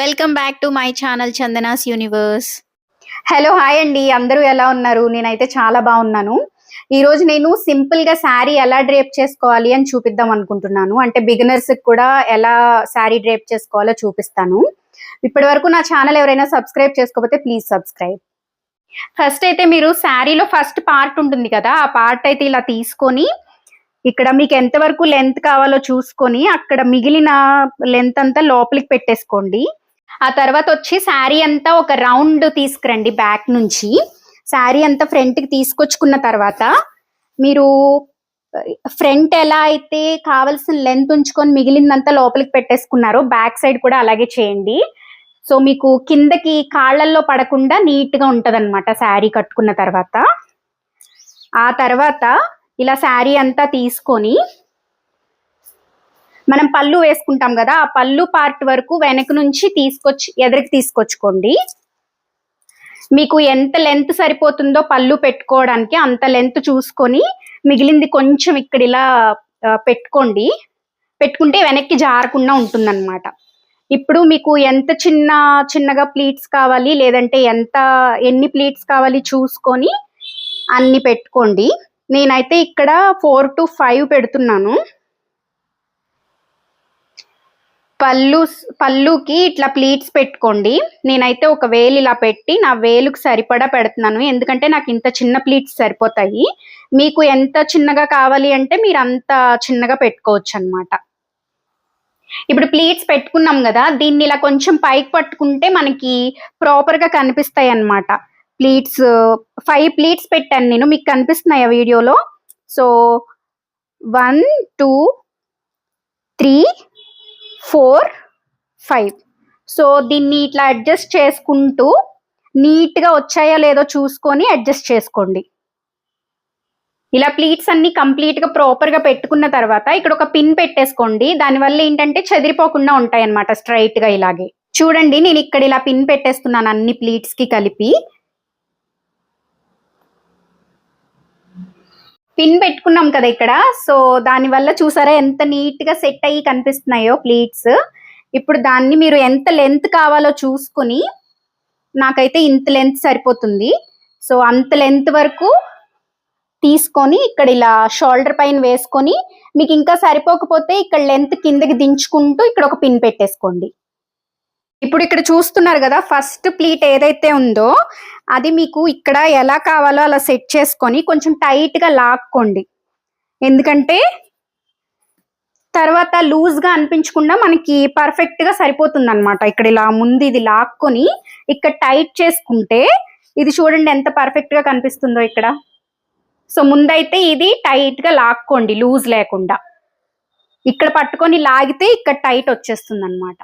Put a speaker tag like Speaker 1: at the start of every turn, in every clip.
Speaker 1: Welcome back to my channel Chandana's universe
Speaker 2: hello hi అండి. అందరూ ఎలా ఉన్నారు? నేనైతే చాలా బాగున్నాను. ఈరోజు నేను సింపుల్గా శారీ ఎలా డ్రేప్ చేసుకోవాలి అని చూపిద్దాం అనుకుంటున్నాను. అంటే బిగినర్స్ కూడా ఎలా శారీ డ్రేప్ చేసుకోవాలో చూపిస్తాను. ఇప్పటి వరకు నా ఛానల్ ఎవరైనా సబ్స్క్రైబ్ చేసుకోకపోతే ప్లీజ్ సబ్స్క్రైబ్. ఫస్ట్ అయితే మీరు శారీలో ఫస్ట్ పార్ట్ ఉంటుంది కదా ఆ పార్ట్ అయితే ఇలా తీసుకొని ఇక్కడ మీకు ఎంతవరకు లెంత్ కావాలో చూసుకొని అక్కడ మిగిలిన లెంత్ అంతా లోపలికి పెట్టేసుకోండి. ఆ తర్వాత వచ్చి శారీ అంతా ఒక రౌండ్ తీసుకురండి బ్యాక్ నుంచి. శారీ అంతా ఫ్రంట్కి తీసుకొచ్చుకున్న తర్వాత మీరు ఫ్రంట్ ఎలా అయితే కావలసిన లెంత్ ఉంచుకొని మిగిలిందంతా లోపలికి పెట్టేసుకున్నారో బ్యాక్ సైడ్ కూడా అలాగే చేయండి. సో మీకు కిందకి కాళ్ళల్లో పడకుండా నీట్గా ఉంటుంది అనమాట శారీ కట్టుకున్న తర్వాత. ఆ తర్వాత ఇలా శారీ అంతా తీసుకొని మనం పళ్ళు వేసుకుంటాం కదా ఆ పళ్ళు పార్ట్ వరకు వెనక నుంచి తీసుకొచ్చి ఎదరికి తీసుకొచ్చుకోండి. మీకు ఎంత లెంత్ సరిపోతుందో పళ్ళు పెట్టుకోవడానికి అంత లెంత్ చూసుకొని మిగిలింది కొంచెం ఇక్కడ ఇలా పెట్టుకోండి. పెట్టుకుంటే వెనక్కి జారకుండా ఉంటుందన్నమాట. ఇప్పుడు మీకు ఎంత చిన్న చిన్నగా ప్లీట్స్ కావాలి లేదంటే ఎంత ఎన్ని ప్లీట్స్ కావాలి చూసుకొని అన్ని పెట్టుకోండి. నేనైతే ఇక్కడ ఫోర్ టు ఫైవ్ పెడుతున్నాను. పళ్ళు పళ్ళుకి ఇట్లా ప్లీట్స్ పెట్టుకోండి. నేనైతే ఒక వేలు ఇలా పెట్టి నా వేలుకు సరిపడా పెడుతున్నాను. ఎందుకంటే నాకు ఇంత చిన్న ప్లీట్స్ సరిపోతాయి. మీకు ఎంత చిన్నగా కావాలి అంటే మీరు అంత చిన్నగా పెట్టుకోవచ్చు అన్నమాట ఇప్పుడు ప్లీట్స్ పెట్టుకున్నాం కదా దీన్ని ఇలా కొంచెం పైకి పట్టుకుంటే మనకి ప్రాపర్గా కనిపిస్తాయి అన్నమాట ప్లీట్స్ ఫైవ్ ప్లీట్స్ పెట్టాను నేను. మీకు కనిపిస్తున్నాయి ఆ వీడియోలో? So one two three four five. So దీన్ని ఇట్లా అడ్జస్ట్ చేసుకుంటూ నీట్గా వచ్చాయో లేదో చూసుకొని అడ్జస్ట్ చేసుకోండి. ఇలా ప్లీట్స్ అన్ని కంప్లీట్గా ప్రాపర్గా పెట్టుకున్న తర్వాత ఇక్కడ ఒక పిన్ పెట్టేసుకోండి. దానివల్ల ఏంటంటే చెదిరిపోకుండా ఉంటాయి అనమాట స్ట్రైట్గా ఇలాగే. చూడండి నేను ఇక్కడ ఇలా పిన్ పెట్టేస్తున్నాను అన్ని ప్లీట్స్కి కలిపి. పిన్ పెట్టుకున్నాం కదా ఇక్కడ. సో దాని వల్ల చూసారా ఎంత నీట్గా సెట్ అయ్యి కనిపిస్తున్నాయో ప్లీట్స్. ఇప్పుడు దాన్ని మీరు ఎంత లెంత్ కావాలో చూసుకుని నాకైతే ఇంత లెంత్ సరిపోతుంది. సో అంత లెంత్ వరకు తీసుకొని ఇక్కడ ఇలా షోల్డర్ పైన వేసుకొని మీకు ఇంకా సరిపోకపోతే ఇక్కడ లెంత్ కిందకి దించుకుంటూ ఇక్కడ ఒక పిన్ పెట్టేసుకోండి. ఇప్పుడు ఇక్కడ చూస్తున్నారు కదా ఫస్ట్ ప్లీట్ ఏదైతే ఉందో అది మీకు ఇక్కడ ఎలా కావాలో అలా సెట్ చేసుకొని కొంచెం టైట్గా లాక్కోండి. ఎందుకంటే తర్వాత లూజ్గా అనిపించకుండా మనకి పర్ఫెక్ట్గా సరిపోతుంది అనమాట ఇక్కడ ఇలా ముందు ఇది లాక్కొని ఇక్కడ టైట్ చేసుకుంటే ఇది చూడండి ఎంత పర్ఫెక్ట్గా కనిపిస్తుందో ఇక్కడ. సో ముందైతే ఇది టైట్గా లాక్కోండి లూజ్ లేకుండా. ఇక్కడ పట్టుకొని లాగితే ఇక్కడ టైట్ వచ్చేస్తుంది అనమాట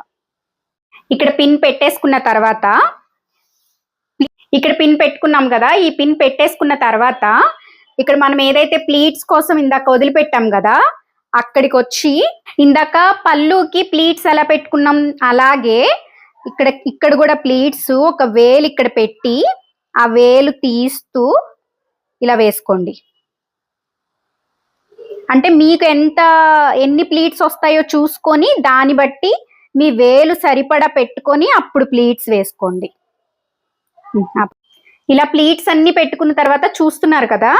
Speaker 2: ఇక్కడ పిన్ పెట్టేసుకున్న తర్వాత ఇక్కడ పిన్ పెట్టుకున్నాం కదా ఈ పిన్ పెట్టేసుకున్న తర్వాత ఇక్కడ మనం ఏదైతే ప్లీట్స్ కోసం ఇందాక వదిలిపెట్టాం కదా అక్కడికి వచ్చి ఇందాక పళ్ళుకి ప్లీట్స్ ఎలా పెట్టుకున్నాం అలాగే ఇక్కడ ఇక్కడ కూడా ప్లీట్స్ ఒక వేలు ఇక్కడ పెట్టి ఆ వేలు తీస్తూ ఇలా వేసుకోండి. అంటే మీకు ఎంత ఎన్ని ప్లీట్స్ వస్తాయో చూసుకొని దాన్ని బట్టి మీ వేలు సరిపడా పెట్టుకొని అప్పుడు ప్లీట్స్ వేసుకోండి. ఇలా ప్లీట్స్ అన్ని పెట్టుకున్న తర్వాత చూస్తున్నారు కదా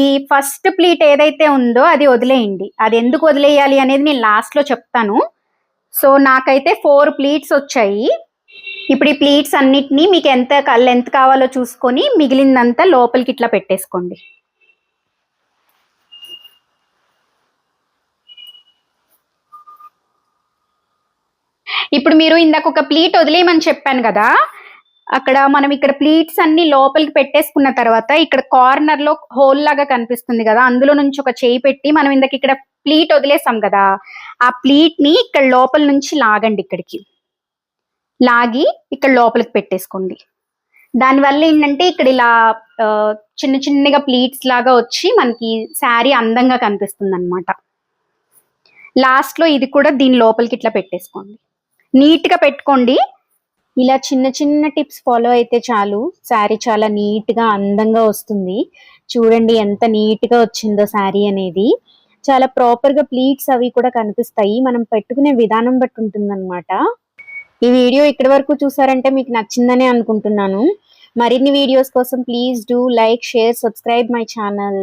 Speaker 2: ఈ ఫస్ట్ ప్లీట్ ఏదైతే ఉందో అది వదిలేయండి. అది ఎందుకు వదిలేయాలి అనేది నేను లాస్ట్లో చెప్తాను. సో నాకైతే ఫోర్ ప్లీట్స్ వచ్చాయి. ఇప్పుడు ఈ ప్లీట్స్ అన్నిటినీ మీకు ఎంత లెంత్ కావాలో చూసుకొని మిగిలిందంతా లోపలికి ఇట్లా పెట్టేసుకోండి. ఇప్పుడు మీరు ఇందాక ఒక ప్లీట్ వదిలేయమని చెప్పాను కదా అక్కడ మనం ఇక్కడ ప్లీట్స్ అన్ని లోపలికి పెట్టేసుకున్న తర్వాత ఇక్కడ కార్నర్లో హోల్ లాగా కనిపిస్తుంది కదా అందులో నుంచి ఒక చేయి పెట్టి మనం ఇందాక ఇక్కడ ప్లీట్ వదిలేసాం కదా ఆ ప్లీట్ని ఇక్కడ లోపల నుంచి లాగండి ఇక్కడికి. లాగి ఇక్కడ లోపలికి పెట్టేసుకోండి. దానివల్ల ఏంటంటే ఇక్కడ ఇలా చిన్న చిన్నగా ప్లీట్స్ లాగా వచ్చి మనకి శారీ అందంగా కనిపిస్తుంది అనమాట లాస్ట్లో ఇది కూడా దీని లోపలికి ఇట్లా పెట్టేసుకోండి. నీట్గా పెట్టుకోండి. ఇలా చిన్న చిన్న టిప్స్ ఫాలో అయితే చాలు. శారీ చాలా నీట్గా అందంగా వస్తుంది. చూడండి ఎంత నీట్గా వచ్చిందో శారీ అనేది. చాలా ప్రాపర్గా ప్లీట్స్ అవి కూడా కనిపిస్తాయి. మనం పెట్టుకునే విధానం బట్టి ఉంటుందన్నమాట. ఈ వీడియో ఇక్కడి వరకు చూసారంటే మీకు నచ్చిందనే అనుకుంటున్నాను. మరిన్ని వీడియోస్ కోసం please do like share subscribe my channel.